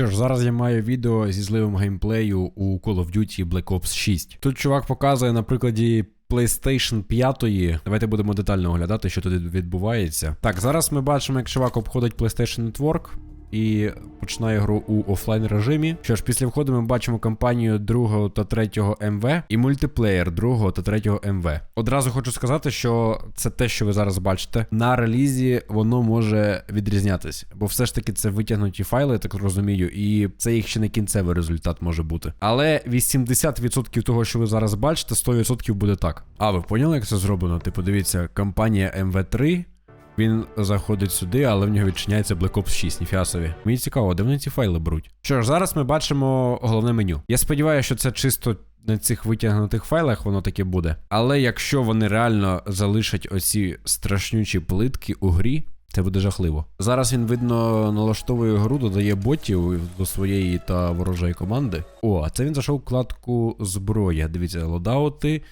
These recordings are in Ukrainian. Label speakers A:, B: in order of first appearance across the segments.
A: Що ж, зараз я маю відео зі зливом геймплею у Call of Duty Black Ops 6. Тут чувак показує на прикладі PlayStation 5. Давайте будемо детально оглядати, що тут відбувається. Так, зараз ми бачимо, як чувак обходить PlayStation Network. І починає гру у офлайн режимі. Що ж, після входу ми бачимо кампанію другого та третього МВ і мультиплеєр другого та третього МВ. Одразу хочу сказати, що це те, що ви зараз бачите. На релізі воно може відрізнятись, бо все ж таки це витягнуті файли, я так розумію, і це їх ще не кінцевий результат може бути. Але 80% того, що ви зараз бачите, 100% буде так. А ви поняли, як це зроблено? Типу, дивіться, кампанія МВ3. Він заходить сюди, але в нього відчиняється Black Ops 6, ніфіга собі. Мені цікаво, де вони ці файли беруть. Що ж, зараз ми бачимо головне меню. Я сподіваюся, що це чисто на цих витягнутих файлах воно таке буде. Але якщо вони реально залишать оці страшнючі плитки у грі. Це буде жахливо. Зараз він, видно, налаштовує гру, додає ботів до своєї та ворожої команди. О, а це він зайшов в вкладку зброя. Дивіться, лодаути,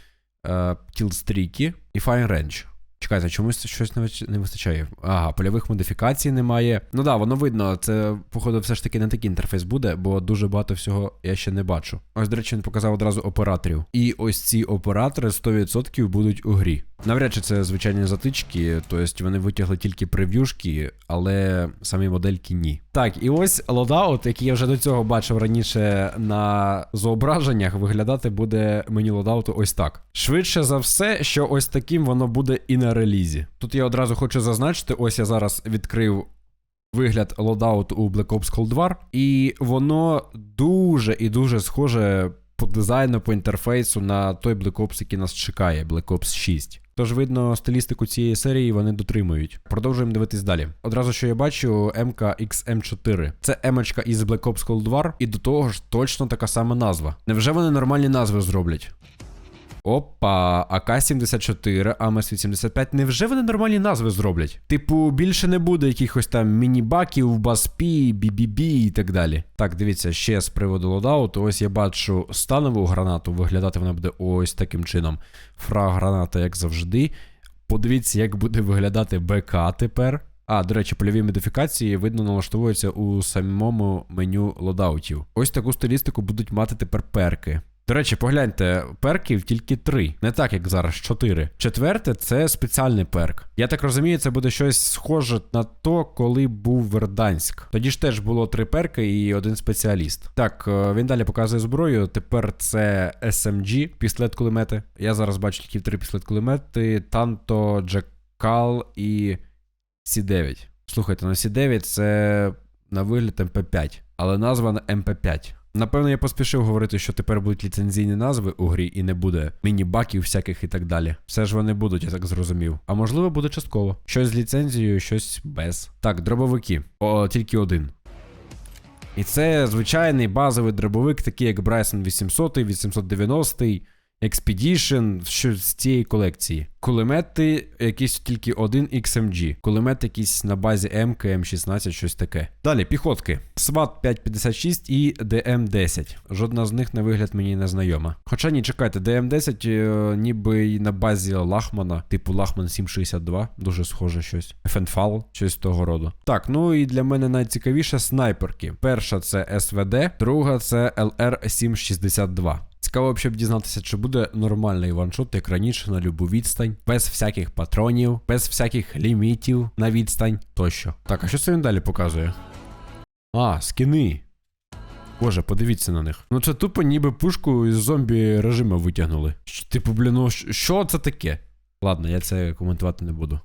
A: е, кілстріки і Fine Range. Чекайте, чомусь щось не не вистачає. Ага, польових модифікацій немає. Ну да, воно видно, це, походу, все ж таки не такий інтерфейс буде, бо дуже багато всього я ще не бачу. Ось, до речі, він показав одразу операторів. І ось ці оператори 100% будуть у грі. Навряд чи це звичайні затички, тобто вони витягли тільки прев'юшки, але самі модельки ні. Так, і ось лодаут, який я вже до цього бачив раніше на зображеннях, виглядати буде меню лодауту ось так. Швидше за все, що ось таким воно буде і на релізі. Тут я одразу хочу зазначити: ось я зараз відкрив. Вигляд лодауту у Black Ops Cold War, і воно дуже і дуже схоже по дизайну, по інтерфейсу на той Black Ops, який нас чекає, Black Ops 6. Тож, видно, стилістику цієї серії вони дотримують. Продовжуємо дивитись далі. Одразу що я бачу МК XM4. Це емочка із Black Ops Cold War, і до того ж точно така сама назва. Невже вони нормальні назви зроблять? Опа, АК-74, АМС-85. Невже вони нормальні назви зроблять? Типу, більше не буде якихось там міні-баків, баспі, бі-бі-бі і так далі. Так, дивіться, ще з приводу лодауту. Ось я бачу станову гранату. Виглядати вона буде ось таким чином. Фраг граната, як завжди. Подивіться, як буде виглядати БК тепер. А, до речі, польові модифікації видно налаштовуються у самому меню лодаутів. Ось таку стилістику будуть мати тепер перки. До речі, погляньте, перків тільки три, не так як зараз чотири. Четверте це спеціальний перк. Я так розумію, це буде щось схоже на то, коли був Верданськ. Тоді ж теж було три перки і один спеціаліст. Так, е, він далі показує зброю. Тепер це SMG, пістолет кулемети. Я зараз бачу тільки три пістолет кулемети, Танто, Джекал і Сі9. Слухайте, на Сі9 це на вигляд МП5, але назва на МП5. Напевно, я поспішив говорити, що тепер будуть ліцензійні назви у грі і не буде міні-баків всяких і так далі. Все ж вони будуть, я так зрозумів. А можливо, буде частково. Щось з ліцензією, щось без. Так, дробовики. О, тільки один. І це звичайний базовий дробовик, такий як Bryson 800, 890, Expedition, що з цієї колекції. Кулемети якийсь тільки один XMG. Кулемет якийсь на базі МК, М16, щось таке. Далі, піхотки. SWAT 556 і DM10. Жодна з них на вигляд мені не знайома. Хоча ні, чекайте, DM10 е, ніби й на базі Лахмана, типу Лахман 762, дуже схоже щось. Фенфал, щось того роду. Так, ну і для мене найцікавіше снайперки. Перша це СВД, друга це LR762. Цікаво щоб дізнатися, чи буде нормальний ваншот, як раніше на любу відстань, без всяких патронів, без всяких лімітів на відстань тощо. Так, а що це він далі показує? А, скини. Боже, подивіться на них. Ну це тупо ніби пушку із зомбі режиму витягнули. Типу, блін, ну що це таке? Ладно, я це коментувати не буду.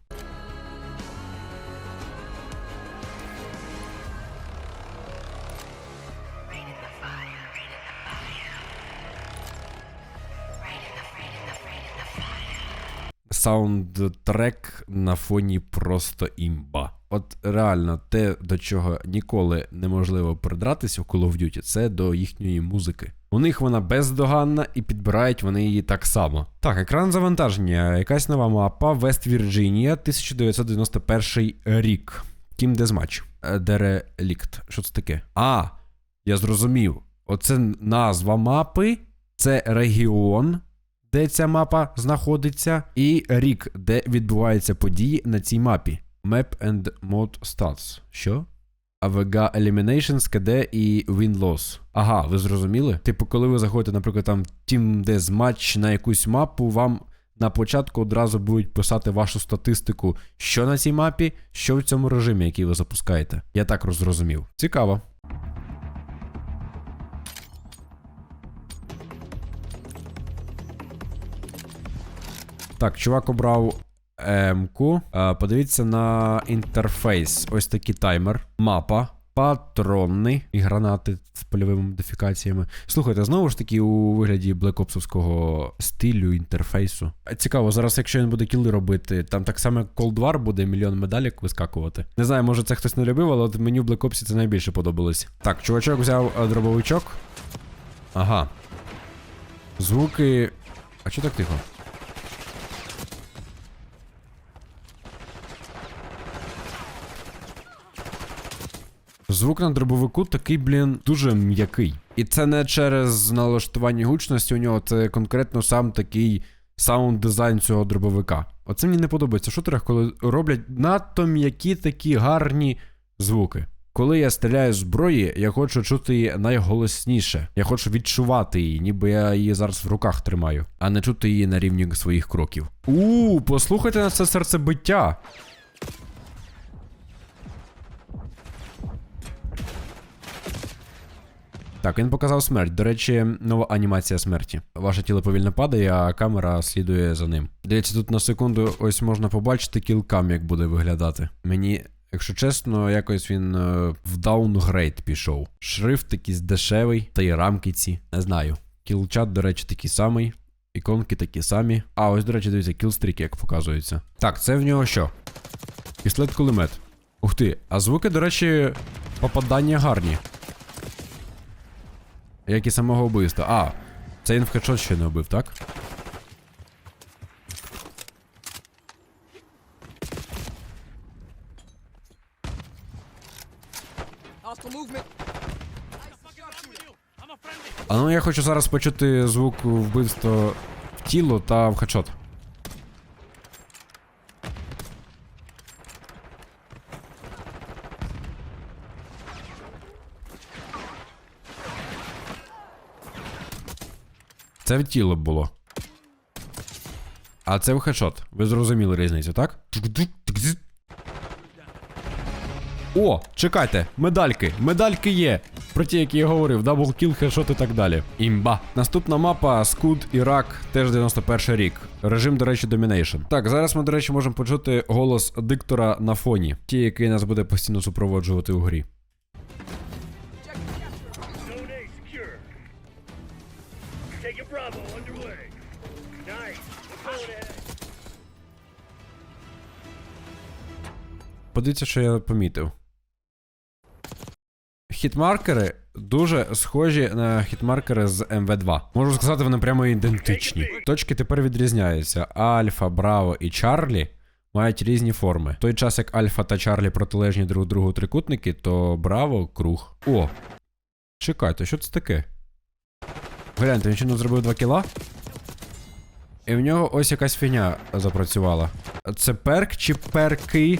A: Саундтрек на фоні просто імба. От реально, те, до чого ніколи неможливо придратися в Call of Duty, це до їхньої музики. У них вона бездоганна і підбирають вони її так само. Так, екран завантаження, якась нова мапа, Вест Вірджинія, 1991 рік. Team Deathmatch. Е, Що це таке? А, я зрозумів. Оце назва мапи, це регіон, де ця мапа знаходиться, і рік, де відбуваються події на цій мапі. Map and Mode Stats. Що? AVG Eliminations, KD і Win-Loss. Ага, ви зрозуміли? Типу, коли ви заходите, наприклад, там Team Death матч на якусь мапу, вам на початку одразу будуть писати вашу статистику, що на цій мапі, що в цьому режимі, який ви запускаєте. Я так зрозумів. Цікаво. Так, чувак обрав М-ку. Е, Подивіться на інтерфейс. Ось такий таймер, мапа, патрони і гранати з польовими модифікаціями. Слухайте, знову ж таки, у вигляді блекопсовського стилю, інтерфейсу. Цікаво, зараз, якщо він буде кіли робити, там так само Cold War буде мільйон медалік вискакувати. Не знаю, може це хтось не любив, але от мені в Black Ops це найбільше подобалось. Так, чувачок взяв е, дробовичок. Ага. Звуки. А чого так тихо? Звук на дробовику такий, блін, дуже м'який. І це не через налаштування гучності у нього, це конкретно сам такий саунд дизайн цього дробовика. Оце мені не подобається в шутерах, коли роблять надто м'які такі гарні звуки. Коли я стріляю зброї, я хочу чути її найголосніше. Я хочу відчувати її, ніби я її зараз в руках тримаю, а не чути її на рівні своїх кроків. У, послухайте на це серцебиття. Так, він показав смерть. До речі, нова анімація смерті. Ваше тіло повільно падає, а камера слідує за ним. Дивіться, тут на секунду ось можна побачити кілкам, як буде виглядати. Мені, якщо чесно, якось він е, в даунгрейд пішов. Шрифт якийсь дешевий, та й рамки ці. Не знаю. Кілчат, до речі, такий самий. Іконки такі самі. А, ось, до речі, дивіться, кілстрік, як показується. Так, це в нього що? Пістолет кулемет. Ух ти, а звуки, до речі, попадання гарні. Як і самого вбивства. А, це він в хедшот ще не вбив, так? А ну я хочу зараз почути звук вбивства в тіло та в хедшот. Це в тіло було. А це в хедшот. Ви зрозуміли різницю, так? О, чекайте, медальки, медальки є. Про ті, які я говорив, даблкіл, хедшот і так далі. Імба. Наступна мапа Скуд Ірак, теж 91 рік. Режим, до речі, Домінейшн. Так, зараз ми, до речі, можемо почути голос диктора на фоні, ті, який нас буде постійно супроводжувати у грі. Подивіться, що я помітив. Хітмаркери дуже схожі на хітмаркери з МВ2. Можу сказати, вони прямо ідентичні. Точки тепер відрізняються. Альфа, Браво і Чарлі мають різні форми. В той час, як Альфа та Чарлі протилежні друг другу трикутники, то Браво круг. О! Чекайте, що це таке? Гляньте, він не зробив 2 кіла? І в нього ось якась фігня запрацювала. Це перк чи перки?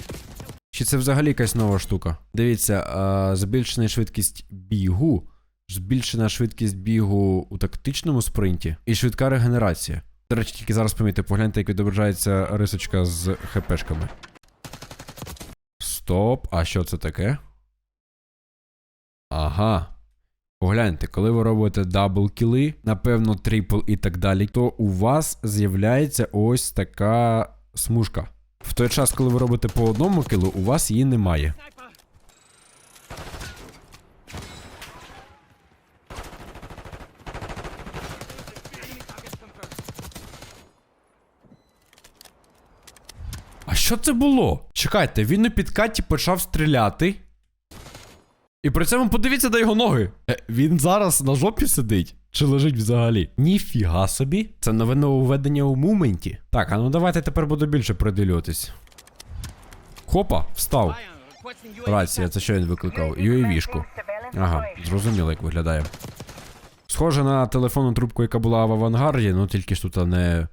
A: Чи це взагалі якась нова штука? Дивіться, збільшена швидкість бігу, збільшена швидкість бігу у тактичному спринті і швидка регенерація. До речі, тільки зараз помітьте, погляньте, як відображається рисочка з хпшками. Стоп, а що це таке? Ага. Погляньте, коли ви робите дабл кіли, напевно, трипл і так далі, то у вас з'являється ось така смужка. В той час, коли ви робите по одному кілу, у вас її немає. А що це було? Чекайте, він у підкаті почав стріляти. І при цьому подивіться на його ноги. Е, він зараз на жопі сидить. Чи лежить взагалі? Ніфіга собі. Це нове нововведення у моменті. Так, а ну давайте тепер буду більше приділюватись. Хопа, встав. Рація, це що він викликав? UAV-шку. Ага, зрозуміло, як виглядає. Схоже на телефонну трубку, яка була в авангарді, ну тільки ж тут не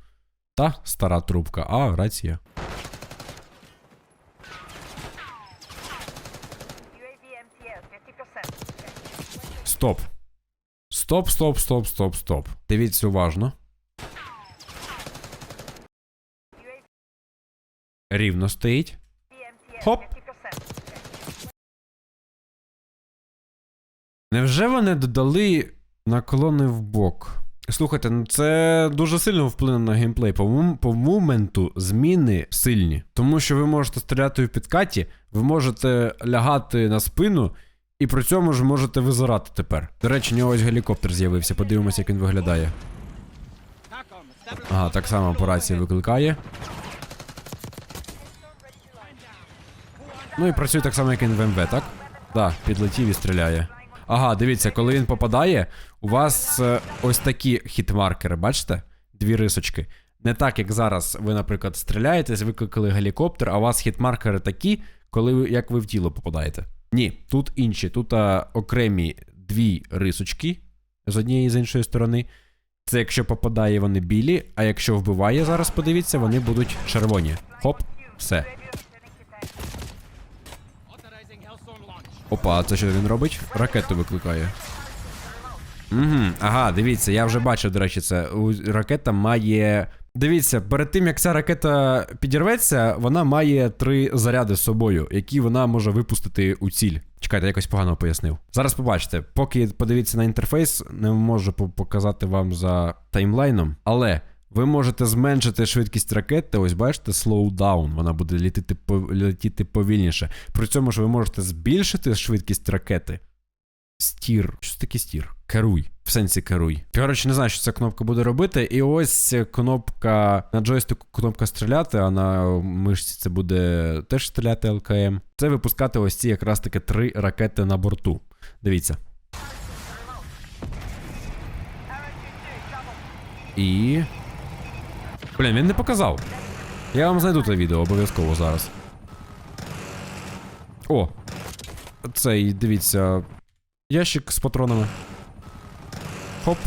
A: та стара трубка, а рація. Стоп. Стоп, стоп, стоп, стоп, стоп. Дивіться уважно. Рівно стоїть. Хоп. Невже вони додали наклони в бок? Слухайте, ну це дуже сильно вплине на геймплей. По, по моменту зміни сильні. Тому що ви можете стріляти в підкаті, ви можете лягати на спину, і при цьому ж можете визирати тепер. До речі, у нього ось гелікоптер з'явився. Подивимося, як він виглядає. Ага, так само по рації викликає. Ну і працює так само, як він в МВ, так? Так, підлетів і стріляє. Ага, дивіться, коли він попадає, у вас е, ось такі хітмаркери, бачите? Дві рисочки. Не так, як зараз ви, наприклад, стріляєтесь, викликали гелікоптер, а у вас хітмаркери такі, коли ви, як ви в тіло попадаєте. Ні, тут інші, тут а, окремі дві рисочки з однієї і з іншої сторони. Це якщо попадає, вони білі, а якщо вбиває зараз, подивіться, вони будуть червоні. Хоп, все. Опа, це що він робить? Ракету викликає. Угу, ага, дивіться, я вже бачив, до речі, це. Ракета має. Дивіться, перед тим як ця ракета підірветься, вона має три заряди з собою, які вона може випустити у ціль. Чекайте, якось погано пояснив. Зараз побачите, поки подивіться на інтерфейс, не можу показати вам за таймлайном, але ви можете зменшити швидкість ракети. Ось бачите, slow вона буде літати, пов- летіти повільніше. При цьому ж ви можете збільшити швидкість ракети. Стір. Що це таке стір? Керуй. В сенсі керуй. Коротше, не знаю, що ця кнопка буде робити. І ось кнопка на джойстику кнопка стріляти, а на мишці це буде теж стріляти ЛКМ. Це випускати ось ці якраз таки три ракети на борту. Дивіться. І. Блін, він не показав. Я вам знайду це відео обов'язково зараз. О! Цей, дивіться. Ящик з патронами. Хоп.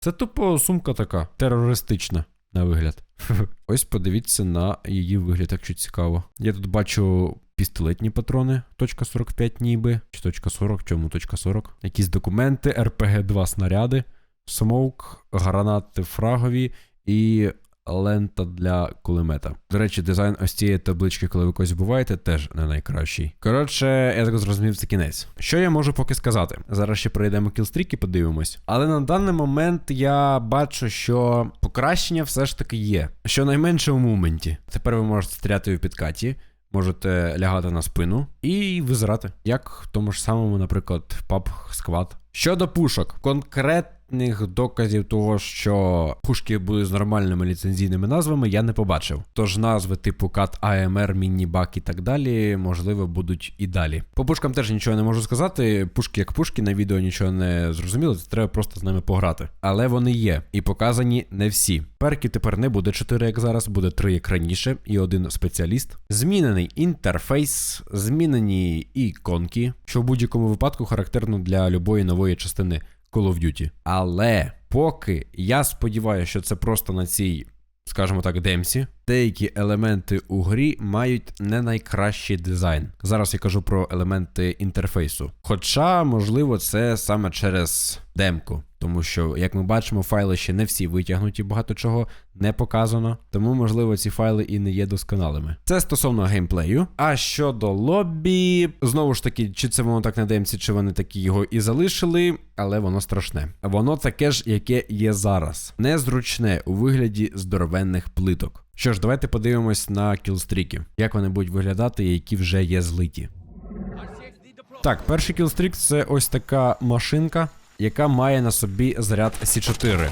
A: Це тупо сумка така, терористична, на вигляд. Ось подивіться на її вигляд, якщо цікаво. Я тут бачу пістолетні патрони, точка 45 ніби. Чи точка 40, чому точка 40? Якісь документи, РПГ-2 снаряди, смоук, гранати фрагові і лента для кулемета. До речі, дизайн ось цієї таблички, коли ви когось вбиваєте, теж не найкращий. Коротше, я так зрозумів, це кінець. Що я можу поки сказати? Зараз ще перейдемо кілстріки, подивимось. Але на даний момент я бачу, що покращення все ж таки є. Щонайменше у моменті. Тепер ви можете стріляти в підкаті. Можете лягати на спину і визирати, як в тому ж самому, наприклад, PUBG Squad. Щодо пушок, конкретних доказів того, що пушки будуть з нормальними ліцензійними назвами, я не побачив. Тож назви типу CAT AMR, Міні-Бак і так далі, можливо, будуть і далі. По пушкам теж нічого не можу сказати. Пушки як пушки, на відео нічого не зрозуміло, це треба просто з ними пограти. Але вони є і показані не всі. Перків тепер не буде 4, як зараз, буде 3 як раніше, і один спеціаліст. Змінений інтерфейс, змінені іконки, що в будь-якому випадку характерно для любої нової частини Call of Duty. Але поки я сподіваюся, що це просто на цій, скажімо так, демсі, деякі елементи у грі мають не найкращий дизайн. Зараз я кажу про елементи інтерфейсу. Хоча, можливо, це саме через демку. Тому що, як ми бачимо, файли ще не всі витягнуті, багато чого не показано. Тому, можливо, ці файли і не є досконалими. Це стосовно геймплею. А щодо лобі, знову ж таки, чи це воно так на демці, чи вони такі його і залишили, але воно страшне. Воно таке ж, яке є зараз. Незручне у вигляді здоровенних плиток. Що ж, давайте подивимось на кілстріки, як вони будуть виглядати, які вже є злиті. Так, перший кілстрік це ось така машинка, яка має на собі заряд С4.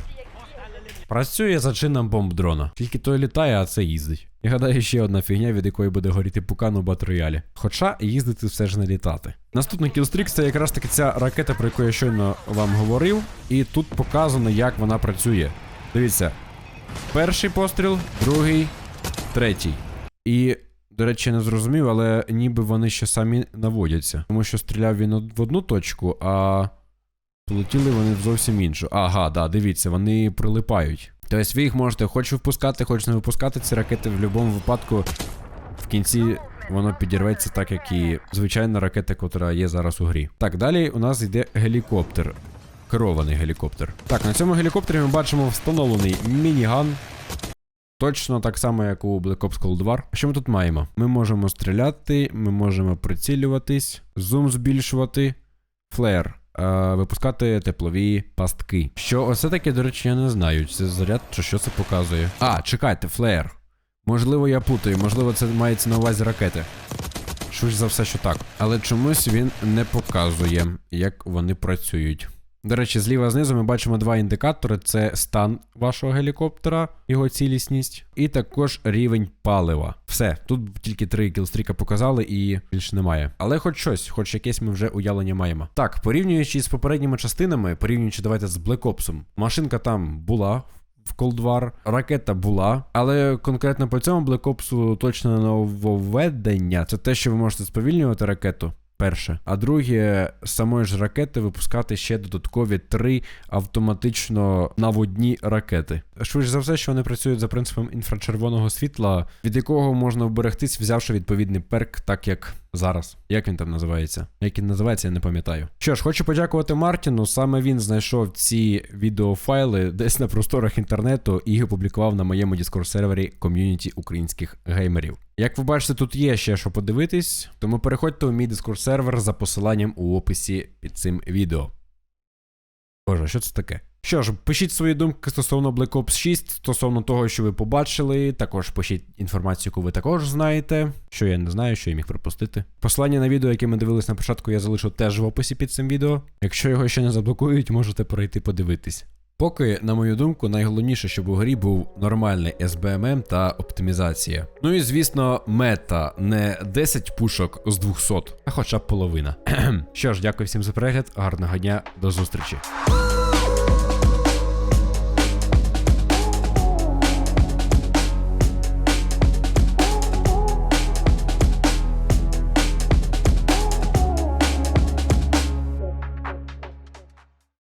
A: Працює за чином бомб дрона. Тільки той літає, а це їздить. Я гадаю, ще одна фігня, від якої буде горіти пукан у батроялі. Хоча їздити все ж не літати. Наступний кілстрік це якраз таки ця ракета, про яку я щойно вам говорив. І тут показано, як вона працює. Дивіться, перший постріл, другий, третій. І до речі, не зрозумів, але ніби вони ще самі наводяться. Тому що стріляв він в одну точку, а полетіли вони в зовсім іншу. Ага, да, дивіться, вони прилипають. Тобто ви їх можете хоч випускати, хоч не випускати ці ракети в будь-якому випадку. В кінці воно підірветься так, як і звичайна ракета, котра є зараз у грі. Так, далі у нас йде гелікоптер. Керований гелікоптер. Так, на цьому гелікоптері ми бачимо встановлений мініган. Точно так само, як у Black Ops Cold War. Що ми тут маємо? Ми можемо стріляти, ми можемо прицілюватись, зум збільшувати, флеєр. е, Випускати теплові пастки. Що оце таке, до речі, я не знаю. Це заряд чи що це показує. А, чекайте, флеєр. Можливо, я путаю, можливо, це мається на увазі ракети. Швидше за все, що так. Але чомусь він не показує, як вони працюють. До речі, зліва знизу ми бачимо два індикатори: це стан вашого гелікоптера, його цілісність, і також рівень палива. Все, тут тільки три кілстріка показали і більше немає. Але хоч щось, хоч якесь ми вже уявлення маємо. Так, порівнюючи з попередніми частинами, порівнюючи давайте з Black Ops, машинка там була. В Cold War ракета була, але конкретно по цьому Black Ops точно нововведення це те, що ви можете сповільнювати ракету. Перше. А друге, з самої ж ракети випускати ще додаткові три автоматично наводні ракети. Швидше за все, що вони працюють за принципом інфрачервоного світла, від якого можна вберегтись, взявши відповідний перк, так як зараз. Як він там називається? Як він називається, я не пам'ятаю. Що ж, хочу подякувати Мартіну. Саме він знайшов ці відеофайли десь на просторах інтернету і опублікував на моєму Discord сервері ком'юніті українських геймерів. Як ви бачите, тут є ще що подивитись, тому переходьте у мій Discord сервер за посиланням у описі під цим відео. Боже, що це таке? Що ж, пишіть свої думки стосовно Black Ops 6, стосовно того, що ви побачили. Також пишіть інформацію, яку ви також знаєте, що я не знаю, що я міг пропустити. Посилання на відео, яке ми дивились на початку, я залишу теж в описі під цим відео. Якщо його ще не заблокують, можете перейти подивитись. Поки, на мою думку, найголовніше, щоб у грі був нормальний СБММ та оптимізація. Ну і звісно, мета не 10 пушок з 200, а хоча б половина. Що ж, дякую всім за перегляд, гарного дня, до зустрічі.